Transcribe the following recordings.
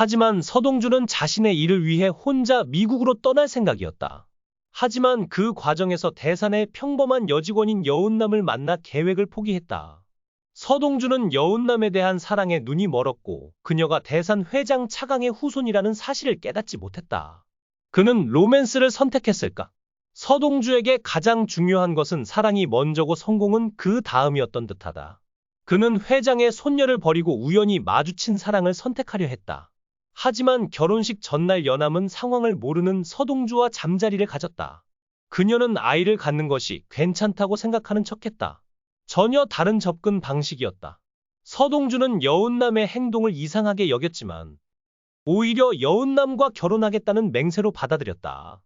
하지만 서동주는 자신의 일을 위해 혼자 미국으로 떠날 생각이었다. 하지만 그 과정에서 대산의 평범한 여직원인 여운남을 만나 계획을 포기했다. 서동주는 여운남에 대한 사랑에 눈이 멀었고 그녀가 대산 회장 차강의 후손이라는 사실을 깨닫지 못했다. 그는 로맨스를 선택했을까? 서동주에게 가장 중요한 것은 사랑이 먼저고 성공은 그 다음이었던 듯하다. 그는 회장의 손녀를 버리고 우연히 마주친 사랑을 선택하려 했다. 하지만 결혼식 전날 연함은 상황을 모르는 서동주와 잠자리를 가졌다. 그녀는 아이를 갖는 것이 괜찮다고 생각하는 척했다. 전혀 다른 접근 방식이었다. 서동주는 여운남의 행동을 이상하게 여겼지만 오히려 여운남과 결혼하겠다는 맹세로 받아들였다.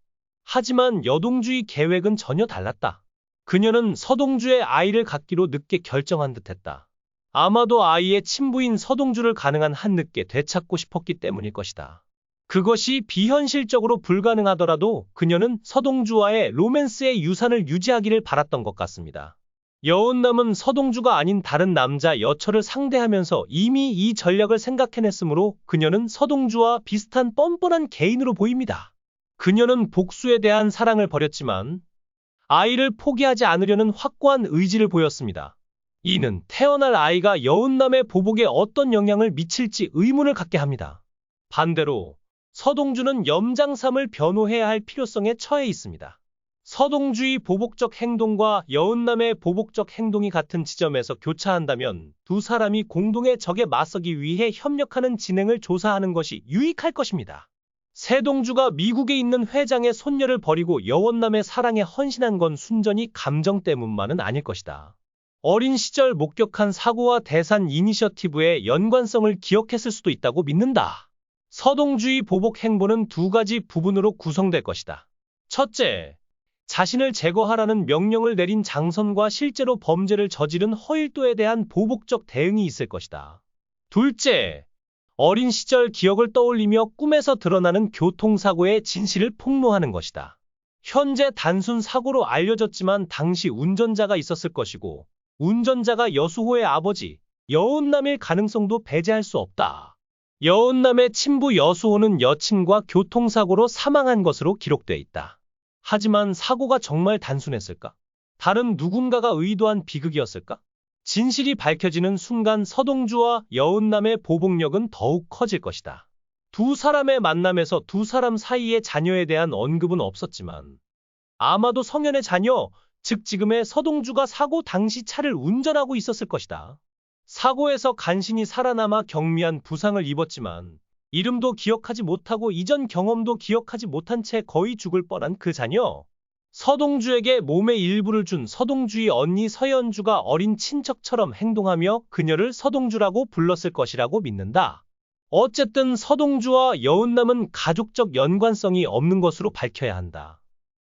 하지만 여동주의 계획은 전혀 달랐다. 그녀는 서동주의 아이를 갖기로 늦게 결정한 듯했다. 아마도 아이의 친부인 서동주를 가능한 한 늦게 되찾고 싶었기 때문일 것이다. 그것이 비현실적으로 불가능하더라도 그녀는 서동주와의 로맨스의 유산을 유지하기를 바랐던 것 같습니다. 여운남은 서동주가 아닌 다른 남자 여처를 상대하면서 이미 이 전략을 생각해냈으므로 그녀는 서동주와 비슷한 뻔뻔한 개인으로 보입니다. 그녀는 복수에 대한 사랑을 버렸지만 아이를 포기하지 않으려는 확고한 의지를 보였습니다. 이는 태어날 아이가 여운남의 보복에 어떤 영향을 미칠지 의문을 갖게 합니다. 반대로 서동주는 염장삼을 변호해야 할 필요성에 처해 있습니다. 서동주의 보복적 행동과 여운남의 보복적 행동이 같은 지점에서 교차한다면 두 사람이 공동의 적에 맞서기 위해 협력하는 진행을 조사하는 것이 유익할 것입니다. 세동주가 미국에 있는 회장의 손녀를 버리고 여원남의 사랑에 헌신한 건 순전히 감정 때문만은 아닐 것이다. 어린 시절 목격한 사고와 대산 이니셔티브의 연관성을 기억했을 수도 있다고 믿는다. 서동주의 보복 행보는 두 가지 부분으로 구성될 것이다. 첫째, 자신을 제거하라는 명령을 내린 장선과 실제로 범죄를 저지른 허일도에 대한 보복적 대응이 있을 것이다. 둘째, 어린 시절 기억을 떠올리며 꿈에서 드러나는 교통사고의 진실을 폭로하는 것이다. 현재 단순 사고로 알려졌지만 당시 운전자가 있었을 것이고 운전자가 여수호의 아버지 여운남일 가능성도 배제할 수 없다. 여운남의 친부 여수호는 여친과 교통사고로 사망한 것으로 기록돼 있다. 하지만 사고가 정말 단순했을까? 다른 누군가가 의도한 비극이었을까? 진실이 밝혀지는 순간 서동주와 여운남의 보복력은 더욱 커질 것이다. 두 사람의 만남에서 두 사람 사이의 자녀에 대한 언급은 없었지만 아마도 성현의 자녀, 즉 지금의 서동주가 사고 당시 차를 운전하고 있었을 것이다. 사고에서 간신히 살아남아 경미한 부상을 입었지만 이름도 기억하지 못하고 이전 경험도 기억하지 못한 채 거의 죽을 뻔한 그 자녀. 서동주에게 몸의 일부를 준 서동주의 언니 서연주가 어린 친척처럼 행동하며 그녀를 서동주라고 불렀을 것이라고 믿는다. 어쨌든 서동주와 여운남은 가족적 연관성이 없는 것으로 밝혀야 한다.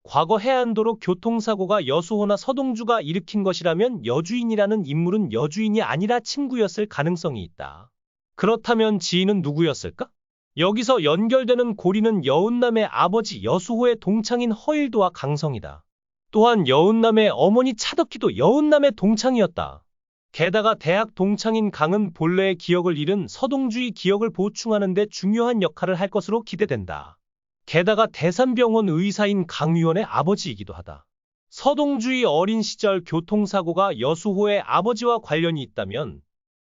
과거 해안도로 교통사고가 여수호나 서동주가 일으킨 것이라면 여주인이라는 인물은 여주인이 아니라 친구였을 가능성이 있다. 그렇다면 지인은 누구였을까? 여기서 연결되는 고리는 여운남의 아버지 여수호의 동창인 허일도와 강성이다. 또한 여운남의 어머니 차덕희도 여운남의 동창이었다. 게다가 대학 동창인 강은 본래의 기억을 잃은 서동주의 기억을 보충하는 데 중요한 역할을 할 것으로 기대된다. 게다가 대산병원 의사인 강 의원의 아버지이기도 하다. 서동주의 어린 시절 교통사고가 여수호의 아버지와 관련이 있다면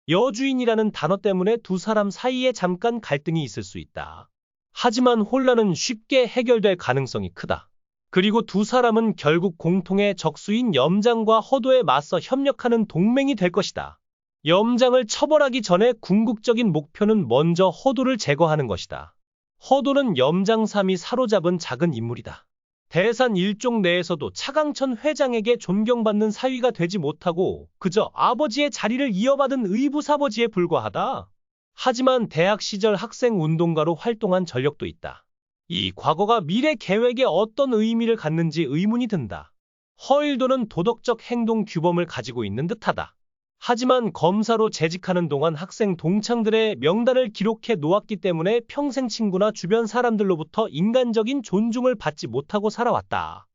여주인이라는 단어 때문에 두 사람 사이에 잠깐 갈등이 있을 수 있다. 하지만 혼란은 쉽게 해결될 가능성이 크다. 그리고 두 사람은 결국 공통의 적수인 염장과 허도에 맞서 협력하는 동맹이 될 것이다. 염장을 처벌하기 전에 궁극적인 목표는 먼저 허도를 제거하는 것이다. 허도는 염장삼이 사로잡은 작은 인물이다. 대산 일종 내에서도 차강천 회장에게 존경받는 사위가 되지 못하고 그저 아버지의 자리를 이어받은 의부사버지에 불과하다. 하지만 대학 시절 학생 운동가로 활동한 전력도 있다. 이 과거가 미래 계획에 어떤 의미를 갖는지 의문이 든다. 허일도는 도덕적 행동 규범을 가지고 있는 듯하다. 하지만 검사로 재직하는 동안 학생 동창들의 명단을 기록해 놓았기 때문에 평생 친구나 주변 사람들로부터 인간적인 존중을 받지 못하고 살아왔다.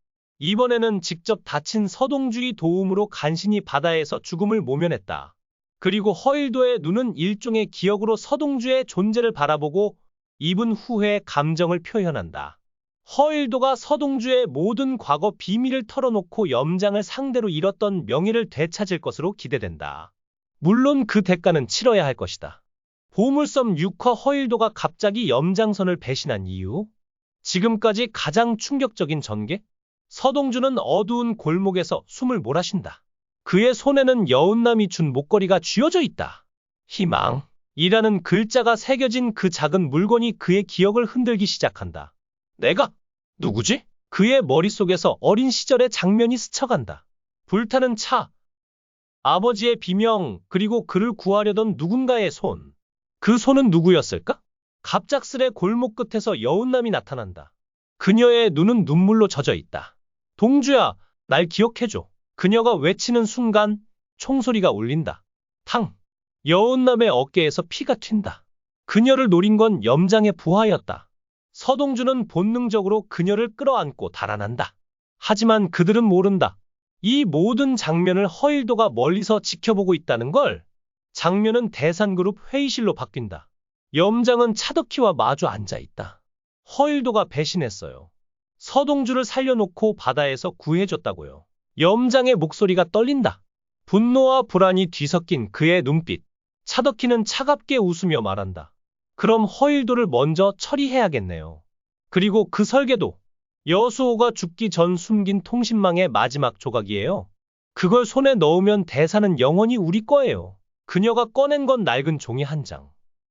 이번에는 직접 다친 서동주의 도움으로 간신히 바다에서 죽음을 모면했다. 그리고 허일도의 눈은 일종의 기억으로 서동주의 존재를 바라보고 입은 후회의 감정을 표현한다. 허일도가 서동주의 모든 과거 비밀을 털어놓고 염장을 상대로 잃었던 명예를 되찾을 것으로 기대된다. 물론 그 대가는 치러야 할 것이다. 보물섬 6화 허일도가 갑자기 염장선을 배신한 이유? 지금까지 가장 충격적인 전개? 서동주는 어두운 골목에서 숨을 몰아쉰다. 그의 손에는 여운남이 준 목걸이가 쥐어져 있다. 희망. 이라는 글자가 새겨진 그 작은 물건이 그의 기억을 흔들기 시작한다. 내가 누구지? 그의 머릿속에서 어린 시절의 장면이 스쳐간다. 불타는 차, 아버지의 비명, 그리고 그를 구하려던 누군가의 손. 그 손은 누구였을까? 갑작스레 골목 끝에서 여운남이 나타난다. 그녀의 눈은 눈물로 젖어 있다. 동주야, 날 기억해줘. 그녀가 외치는 순간 총소리가 울린다. 탕! 여운남의 어깨에서 피가 튄다. 그녀를 노린 건 염장의 부하였다. 서동주는 본능적으로 그녀를 끌어안고 달아난다. 하지만 그들은 모른다. 이 모든 장면을 허일도가 멀리서 지켜보고 있다는 걸. 장면은 대산그룹 회의실로 바뀐다. 염장은 차덕희와 마주 앉아 있다. 허일도가 배신했어요. 서동주를 살려놓고 바다에서 구해줬다고요. 염장의 목소리가 떨린다. 분노와 불안이 뒤섞인 그의 눈빛. 차덕희는 차갑게 웃으며 말한다. 그럼 허일도를 먼저 처리해야겠네요. 그리고 그 설계도. 여수호가 죽기 전 숨긴 통신망의 마지막 조각이에요. 그걸 손에 넣으면 대사는 영원히 우리 거예요. 그녀가 꺼낸 건 낡은 종이 한 장.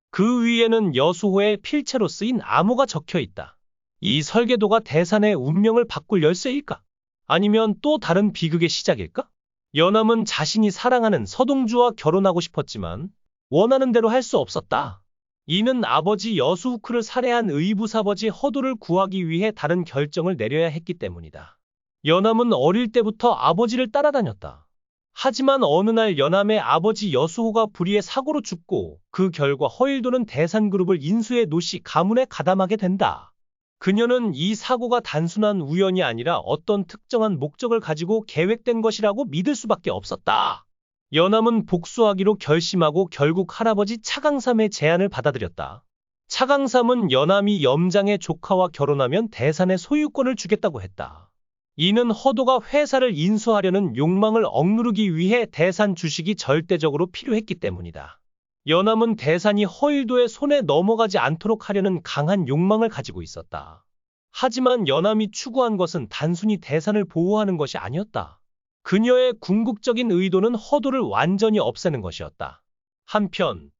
그 위에는 여수호의 필체로 쓰인 암호가 적혀 있다. 이 설계도가 대산의 운명을 바꿀 열쇠일까? 아니면 또 다른 비극의 시작일까? 연암은 자신이 사랑하는 서동주와 결혼하고 싶었지만 원하는 대로 할 수 없었다. 이는 아버지 여수후크를 살해한 의부사버지 허도를 구하기 위해 다른 결정을 내려야 했기 때문이다. 연암은 어릴 때부터 아버지를 따라다녔다. 하지만 어느 날 연암의 아버지 여수호가 불의의 사고로 죽고 그 결과 허일도는 대산그룹을 인수해 노씨 가문에 가담하게 된다. 그녀는 이 사고가 단순한 우연이 아니라 어떤 특정한 목적을 가지고 계획된 것이라고 믿을 수밖에 없었다. 연암은 복수하기로 결심하고 결국 할아버지 차강삼의 제안을 받아들였다. 차강삼은 연암이 염장의 조카와 결혼하면 대산의 소유권을 주겠다고 했다. 이는 허도가 회사를 인수하려는 욕망을 억누르기 위해 대산 주식이 절대적으로 필요했기 때문이다. 연암은 대산이 허일도의 손에 넘어가지 않도록 하려는 강한 욕망을 가지고 있었다. 하지만 연암이 추구한 것은 단순히 대산을 보호하는 것이 아니었다. 그녀의 궁극적인 의도는 허도를 완전히 없애는 것이었다. 한편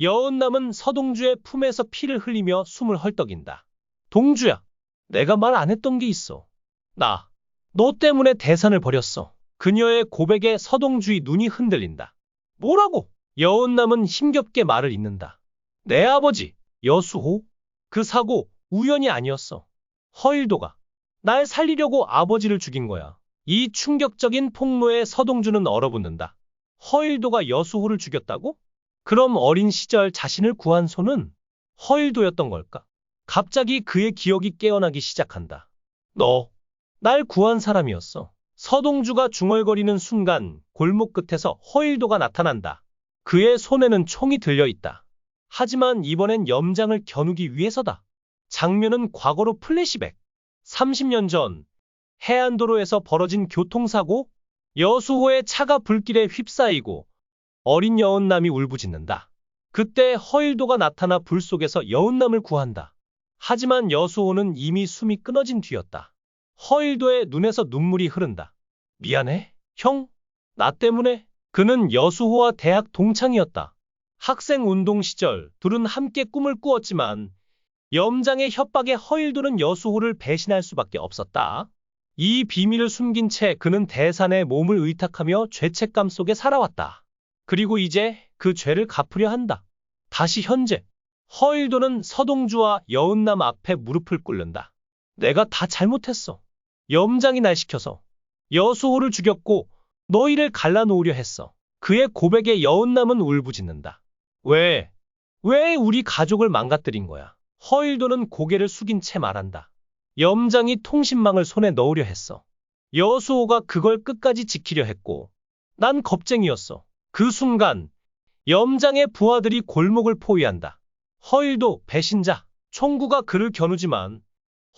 여은남은 서동주의 품에서 피를 흘리며 숨을 헐떡인다. 동주야, 내가 말 안 했던 게 있어. 나, 너 때문에 대산을 버렸어. 그녀의 고백에 서동주의 눈이 흔들린다. 뭐라고? 여은남은 힘겹게 말을 잇는다. 내 아버지, 여수호? 그 사고 우연이 아니었어. 허일도가 날 살리려고 아버지를 죽인 거야. 이 충격적인 폭로에 서동주는 얼어붙는다. 허일도가 여수호를 죽였다고? 그럼 어린 시절 자신을 구한 손은 허일도였던 걸까? 갑자기 그의 기억이 깨어나기 시작한다. 너, 날 구한 사람이었어. 서동주가 중얼거리는 순간 골목 끝에서 허일도가 나타난다. 그의 손에는 총이 들려 있다. 하지만 이번엔 염장을 겨누기 위해서다. 장면은 과거로 플래시백. 30년 전 해안도로에서 벌어진 교통사고, 여수호의 차가 불길에 휩싸이고 어린 여운남이 울부짖는다. 그때 허일도가 나타나 불 속에서 여운남을 구한다. 하지만 여수호는 이미 숨이 끊어진 뒤였다. 허일도의 눈에서 눈물이 흐른다. 미안해, 형. 나 때문에. 그는 여수호와 대학 동창이었다. 학생 운동 시절 둘은 함께 꿈을 꾸었지만 염장의 협박에 허일도는 여수호를 배신할 수밖에 없었다. 이 비밀을 숨긴 채 그는 대산의 몸을 의탁하며 죄책감 속에 살아왔다. 그리고 이제 그 죄를 갚으려 한다. 다시 현재 허일도는 서동주와 여은남 앞에 무릎을 꿇는다. 내가 다 잘못했어. 염장이 날 시켜서 여수호를 죽였고 너희를 갈라놓으려 했어. 그의 고백에 여은남은 울부짖는다. 왜? 왜 우리 가족을 망가뜨린 거야? 허일도는 고개를 숙인 채 말한다. 염장이 통신망을 손에 넣으려 했어. 여수호가 그걸 끝까지 지키려 했고, 난 겁쟁이였어. 그 순간, 염장의 부하들이 골목을 포위한다. 허일도 배신자, 총구가 그를 겨누지만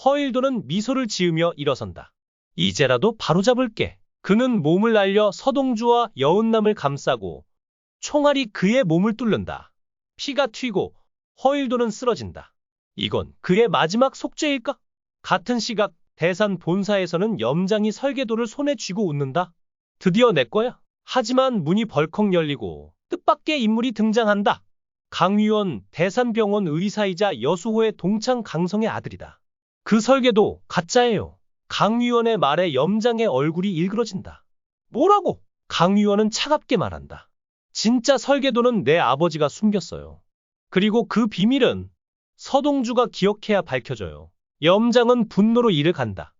허일도는 미소를 지으며 일어선다. 이제라도 바로잡을게. 그는 몸을 날려 서동주와 여운남을 감싸고 총알이 그의 몸을 뚫는다. 피가 튀고 허일도는 쓰러진다. 이건 그의 마지막 속죄일까? 같은 시각 대산 본사에서는 염장이 설계도를 손에 쥐고 웃는다. 드디어 내 거야. 하지만 문이 벌컥 열리고 뜻밖의 인물이 등장한다. 강유원 대산병원 의사이자 여수호의 동창 강성의 아들이다. 그 설계도 가짜예요. 강유원의 말에 염장의 얼굴이 일그러진다. 뭐라고? 강유원은 차갑게 말한다. 진짜 설계도는 내 아버지가 숨겼어요. 그리고 그 비밀은 서동주가 기억해야 밝혀져요. 염장은 분노로 이를 간다.